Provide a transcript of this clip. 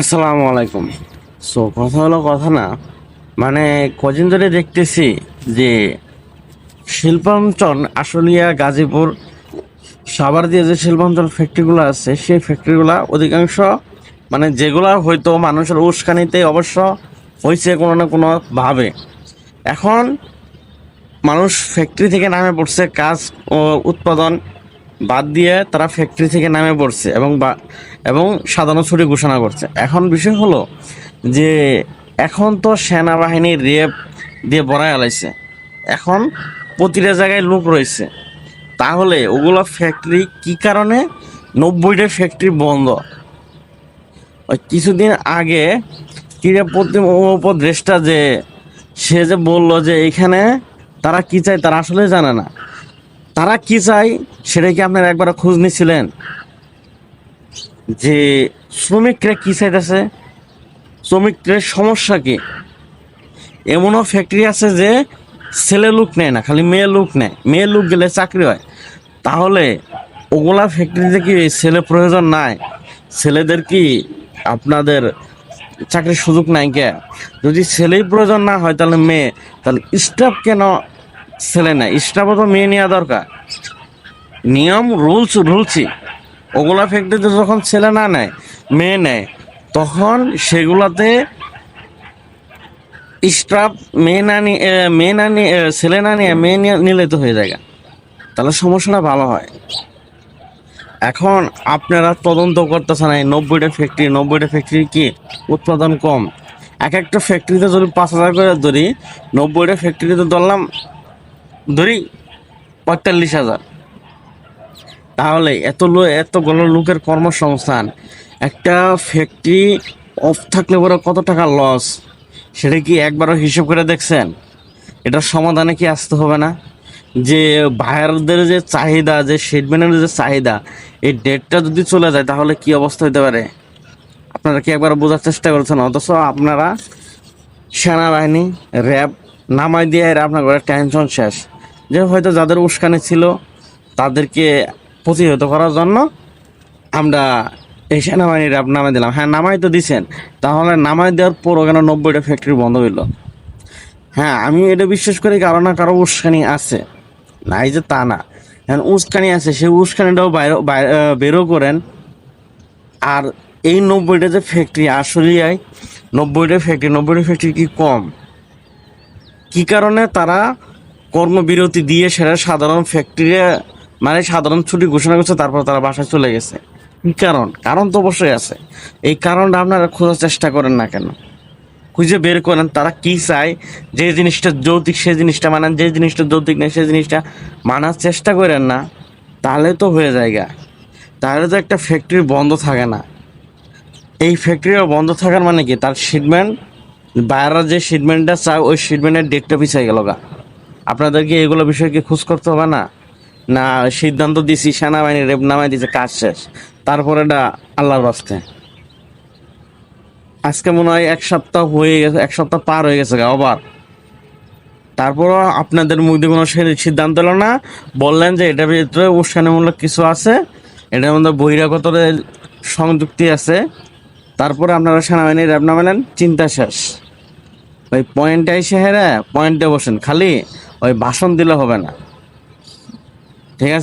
আসসালামু আলাইকুম। সো, কথা হলো কথা না। মানে কদিন ধরে দেখতেছি যে শিল্পাঞ্চল আসলিয়া গাজীপুর, সাভার দিয়ে যে শিল্পাঞ্চল ফ্যাক্টরিগুলো আছে, সেই ফ্যাক্টরিগুলো অধিকাংশ মানে যেগুলা হয়তো মানুষের উস্কানিতে অবশ্য হয়েছে কোনো না কোনো ভাবে। এখন মানুষ ফ্যাক্টরি থেকে নামে পড়ছে কাজ ও উৎপাদন বাদ দিয়ে তারা ফ্যাক্টরি থেকে নামে পড়ছে এবং বা- এবং সাধারণ ছুটি ঘোষণা করছে। এখন বিষয় হলো যে, এখন তো সেনাবাহিনীর রেপ দিয়ে বড়ায় আলাইছে। এখন প্রতিটা জায়গায় লোক রয়েছে। তাহলে ওগুলো ফ্যাক্টরি কি কারণে? নব্বইটা ফ্যাক্টরি বন্ধ। কিছুদিন আগে ক্রীড়া উপদেষ্টা যে, সে যে বলল যে এখানে তারা কি চায় তারা আসলে জানে না। তারা কি চায় সেটা কি আপনারা একবার খোঁজ নিছিলেন যে শ্রমিকরা কি চাইতেছে? শ্রমিকদের সমস্যা কি? এমনও ফ্যাক্টরি আছে যে ছেলে লোক নেয় না, খালি মেয়ে লোক নেয়। মেয়ে লোক গেলে চাকরি হয়। তাহলে ওগুলা ফ্যাক্টরিতে কি ছেলে প্রয়োজন নাই? ছেলেদের কি আপনাদের চাকরির সুযোগ নাই কে? যদি ছেলেই প্রয়োজন না হয় তাহলে মেয়ে, তাহলে স্টাফ কেন ছেলে না স্টাফও তো মেয়ে নেওয়া দরকার। নিয়ম, রুলস রুলসই ওগুলা ফ্যাক্টরিতে যখন ছেলে না নেয়, মেয়ে নেয়, তখন সেগুলাতে স্টাফ মেয়ে না নিয়ে মেয়ে না নিয়ে ছেলে না নিয়ে, মেয়ে নিলে তো হয়ে যায় তাহলে সমস্যাটা ভালো হয়। এখন আপনারা তদন্ত করতেছেন এই নব্বইটা ফ্যাক্টরি নব্বইটা ফ্যাক্টরি কি উৎপাদন কম? এক একটা ফ্যাক্টরিতে যদি পাঁচ হাজার করে ধরি, নব্বইটা ফ্যাক্টরিতে ধরলাম ধরি পঁয়তাল্লিশ হাজার। তাহলে এত লো এত এতগুলো লোকের কর্মসংস্থান, একটা ফ্যাক্টরি অফ থাকলে পরে কত টাকা লস সেটা কি একবারও হিসেব করে দেখছেন? এটার সমাধানে কি আসতে হবে না? যে বায়ারদের যে চাহিদা, যে শেডম্যানের যে চাহিদা, এই ডেটটা যদি চলে যায়, তাহলে কি অবস্থা হতে পারে? আপনারা কি একবার বোঝার চেষ্টা করছেন? অথচ আপনারা সেনাবাহিনী, র্যাব নামাই দিয়ে আপনার ঘরে টেনশন শেষ। যে হয়তো যাদের উস্কানি ছিল, তাদেরকে প্রতিহত করার জন্য আমরা এই সেনাবাহিনী র্যাব নামাই দিলাম। হ্যাঁ নামাই তো দিছেন। তাহলে নামাই দেওয়ার পরও কেন নব্বইটা ফ্যাক্টরি বন্ধ হইল? হ্যাঁ আমি এটা বিশ্বাস করি কারও না কারও উস্কানি আছে। নাই যে তা না। এখন উস্কানি আছে, সেই উস্কানিটাও বাইরে বেরো করেন। আর এই নব্বইটা যে ফ্যাক্টরি আসলেই নব্বইটা ফ্যাক্টরি নব্বইটা ফ্যাক্টরি কি কম? কি কারণে তারা কর্মবিরতি দিয়ে সেটা সাধারণ ফ্যাক্টরি মানে সাধারণ ছুটি ঘোষণা করছে, তারপর তারা বাসায় চলে গেছে। কি কারণ? কারণ তো অবশ্যই আছে। এই কারণটা আপনারা খোঁজার চেষ্টা করেন না কেন? খুঁজে বের করেন, তারা কি চায়, যে জিনিসটা যৌতিক সেই জিনিসটা মানান, যে জিনিসটা যৌতিক নেই সেই জিনিসটা মানার চেষ্টা করেন না, তাহলে তো হয়ে যায় গা। তাহলে তো একটা ফ্যাক্টরি বন্ধ থাকে না। এই ফ্যাক্টরিও বন্ধ থাকার মানে কি? তার শিটমেন্ট বাইরের যে শিটমেন্টটা চায়, ওই শিটমেন্টের ডেটটা পিছিয়ে গেল গা। আপনাদেরকে এগুলো বিষয়ে কি খোঁজ করতে হবে না? না, সিদ্ধান্ত দিছি সেনাবাহিনী রেপ নামাই দিছে, কাজ শেষ। তারপরে এটা আল্লাহর বাস্তে। আজকে মনে হয় এক সপ্তাহ হয়ে গেছে, এক সপ্তাহ পার হয়ে গেছে আবার তারপরও আপনাদের মধ্যে কোনো সিদ্ধান্ত হলো না। বললেন যে এটার ভিতরে উস্কানিমূলক কিছু আছে, এটার মধ্যে বহিরাগত সংযুক্তি আছে। তারপরে আপনারা সেনাবাহিনী র্যাব নামালেন, চিন্তা শেষ। ওই পয়েন্টে এসে হেরে, পয়েন্টে বসেন, খালি। ওই বাসন দিলে হবে না। ঠিক আছে?